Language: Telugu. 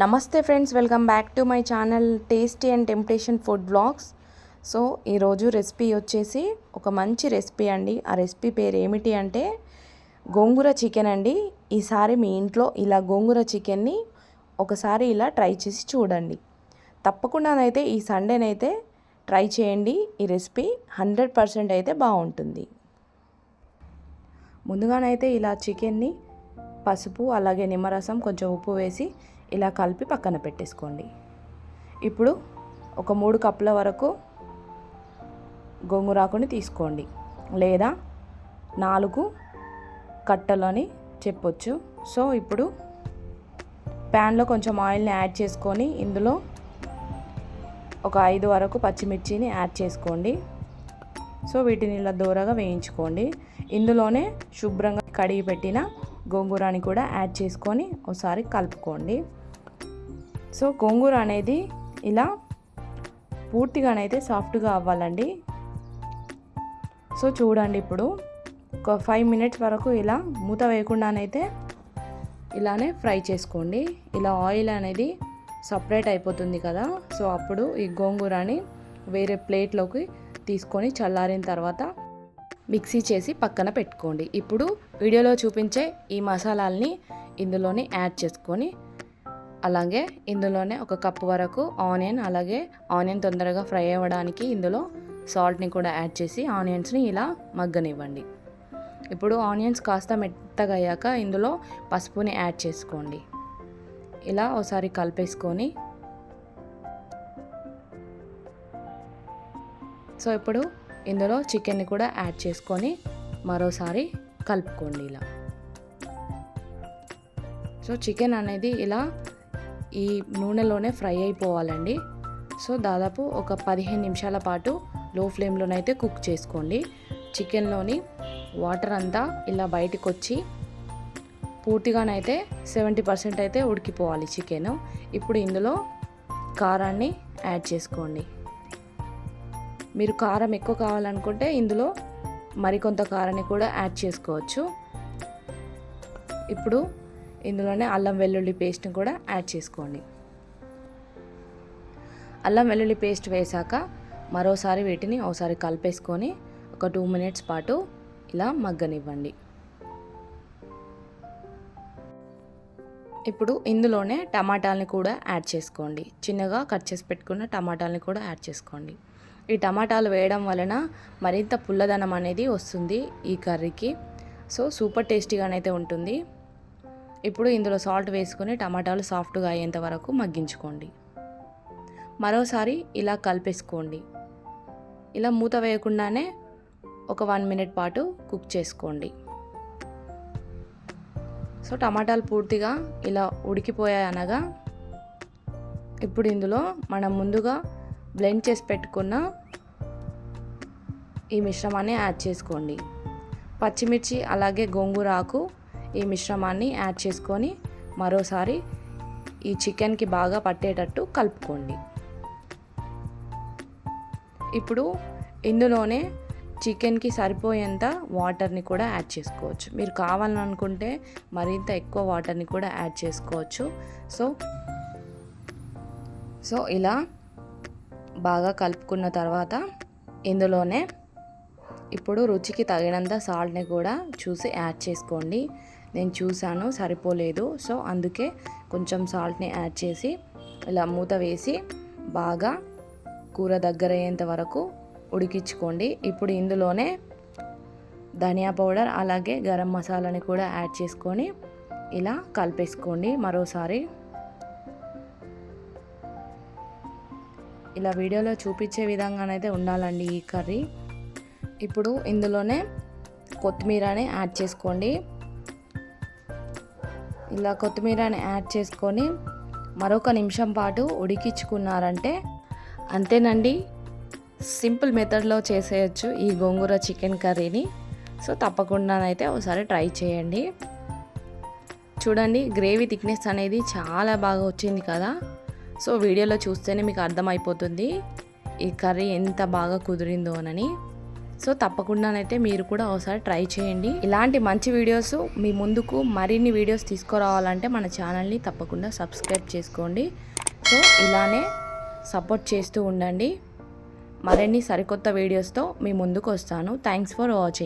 నమస్తే friends welcome back to my channel tasty and temptation food blogs. So ఈరోజు రెసిపీ వచ్చేసి ఒక మంచి రెసిపీ అండి. ఆ రెసిపీ పేరు ఏమిటి అంటే గోంగూర చికెన్ అండి. ఈసారి మీ ఇంట్లో ఇలా గోంగూర చికెన్ని ఒకసారి ఇలా ట్రై చేసి చూడండి. తప్పకుండానైతే ఈ సండేనైతే ట్రై చేయండి. ఈ రెసిపీ హండ్రెడ్ పర్సెంట్ అయితే బాగుంటుంది. ముందుగానైతే ఇలా చికెన్ని పసుపు అలాగే నిమ్మరసం కొంచెం ఉప్పు వేసి ఇలా కలిపి పక్కన పెట్టేసుకోండి. ఇప్పుడు ఒక మూడు కప్పుల వరకు గోంగూరాకుని తీసుకోండి. లేదా నాలుగు కట్టలని చెప్పొచ్చు. సో ఇప్పుడు ప్యాన్లో కొంచెం ఆయిల్ని యాడ్ చేసుకొని ఇందులో ఒక ఐదు వరకు పచ్చిమిర్చిని యాడ్ చేసుకోండి. సో వీటిని ఇలా దూరగా వేయించుకోండి. ఇందులోనే శుభ్రంగా కడిగి పెట్టిన గోంగూరని కూడా యాడ్ చేసుకొని ఒకసారి కలుపుకోండి. సో గోంగూర అనేది ఇలా పూర్తిగానైతే సాఫ్ట్గా అవ్వాలండి. సో చూడండి ఇప్పుడు ఒక ఫైవ్ మినిట్స్ వరకు ఇలా మూత వేయకుండానైతే ఇలానే ఫ్రై చేసుకోండి. ఇలా ఆయిల్ అనేది సపరేట్ అయిపోతుంది కదా సో అప్పుడు ఈ గోంగూరని వేరే ప్లేట్లోకి తీసుకొని చల్లారిన తర్వాత మిక్సీ చేసి పక్కన పెట్టుకోండి. ఇప్పుడు వీడియోలో చూపించే ఈ మసాలాల్ని ఇందులోనే యాడ్ చేసుకొని అలాగే ఇందులోనే ఒక కప్పు వరకు ఆనియన్ అలాగే ఆనియన్ తొందరగా ఫ్రై అవ్వడానికి ఇందులో సాల్ట్ని కూడా యాడ్ చేసి ఆనియన్స్ని ఇలా మగ్గనివ్వండి. ఇప్పుడు ఆనియన్స్ కాస్త మెత్తగయ్యాక ఇందులో పసుపుని యాడ్ చేసుకోండి. ఇలా ఒకసారి కలిపేసుకొని. సో ఇప్పుడు ఇందులో చికెన్ని కూడా యాడ్ చేసుకొని మరోసారి కలుపుకోండి ఇలా. సో చికెన్ అనేది ఇలా ఈ నూనెలోనే ఫ్రై అయిపోవాలండి. సో దాదాపు ఒక పదిహేను నిమిషాల పాటు లో ఫ్లేమ్లోనైతే కుక్ చేసుకోండి. చికెన్లోని వాటర్ అంతా ఇలా బయటకు వచ్చి పూర్తిగానైతే సెవెంటీ పర్సెంట్ అయితే ఉడికిపోవాలి చికెన్. ఇప్పుడు ఇందులో కారాన్ని యాడ్ చేసుకోండి. మీరు కారం ఎక్కువ కావాలనుకుంటే ఇందులో మరికొంత కారాన్ని కూడా యాడ్ చేసుకోవచ్చు. ఇప్పుడు ఇందులోనే అల్లం వెల్లుల్లి పేస్ట్ని కూడా యాడ్ చేసుకోండి. అల్లం వెల్లుల్లి పేస్ట్ వేశాక మరోసారి వీటిని ఒకసారి కలిపేసుకొని ఒక టూ మినిట్స్ పాటు ఇలా మగ్గనివ్వండి. ఇప్పుడు ఇందులోనే టమాటాలని కూడా యాడ్ చేసుకోండి. చిన్నగా కట్ చేసి పెట్టుకున్న టమాటాలని కూడా యాడ్ చేసుకోండి. ఈ టమాటాలు వేయడం వలన మరింత పుల్లదనం అనేది వస్తుంది ఈ కర్రీకి. సో సూపర్ టేస్టీగానైతే ఉంటుంది. ఇప్పుడు ఇందులో సాల్ట్ వేసుకొని టమాటాలు సాఫ్ట్గా అయ్యేంత వరకు మగ్గించుకోండి. మరోసారి ఇలా కలిపేసుకోండి. ఇలా మూత వేయకుండానే ఒక వన్ మినిట్ పాటు కుక్ చేసుకోండి. సో టమాటాలు పూర్తిగా ఇలా ఉడికిపోయాయి అనగా ఇప్పుడు ఇందులో మనం ముందుగా బ్లెండ్ చేసి పెట్టుకున్న ఈ మిశ్రమాన్ని యాడ్ చేసుకోండి. పచ్చిమిర్చి అలాగే గోంగూర ఆకు ఈ మిశ్రమాన్ని యాడ్ చేసుకొని మరోసారి ఈ చికెన్కి బాగా పట్టేటట్టు కలుపుకోండి. ఇప్పుడు ఇందులోనే చికెన్కి సరిపోయేంత వాటర్ని కూడా యాడ్ చేసుకోవచ్చు. మీరు కావాలనుకుంటే మరింత ఎక్కువ వాటర్ని కూడా యాడ్ చేసుకోవచ్చు. సో సో ఇలా బాగా కలుపుకున్న తర్వాత ఇందులోనే ఇప్పుడు రుచికి తగినంత సాల్ట్ని కూడా చూసి యాడ్ చేసుకోండి. నేను చూశాను సరిపోలేదు. సో అందుకే కొంచెం సాల్ట్ని యాడ్ చేసి ఇలా మూత వేసి బాగా కూర దగ్గర అయ్యేంత వరకు ఉడికించుకోండి. ఇప్పుడు ఇందులోనే ధనియా పౌడర్ అలాగే గరం మసాలాని కూడా యాడ్ చేసుకొని ఇలా కలిపేసుకోండి. మరోసారి ఇలా వీడియోలో చూపించే విధంగానైతే ఉండాలండి ఈ కర్రీ. ఇప్పుడు ఇందులోనే కొత్తిమీరని యాడ్ చేసుకోండి. ఇలా కొత్తిమీరని యాడ్ చేసుకొని మరొక నిమిషం పాటు ఉడికించుకున్నారంటే అంతేనండి. సింపుల్ మెథడ్లో చేసేయచ్చు ఈ గోంగూర చికెన్ కర్రీని. సో తప్పకుండానైతే ఒకసారి ట్రై చేయండి. చూడండి గ్రేవీ థిక్నెస్ అనేది చాలా బాగా వచ్చింది కదా. సో వీడియోలో చూస్తేనే మీకు అర్థమైపోతుంది ఈ కర్రీ ఎంత బాగా కుదిరిందో అని సో తప్పకుండానైతే మీరు కూడా ఒకసారి ట్రై చేయండి. ఇలాంటి మంచి వీడియోస్ మీ ముందుకు మరిన్ని వీడియోస్ తీసుకురావాలంటే మన ఛానల్ని తప్పకుండా సబ్స్క్రైబ్ చేసుకోండి. సో ఇలానే సపోర్ట్ చేస్తూ ఉండండి. మరిన్ని సరికొత్త వీడియోస్తో మీ ముందుకు వస్తాను. Thanks for watching.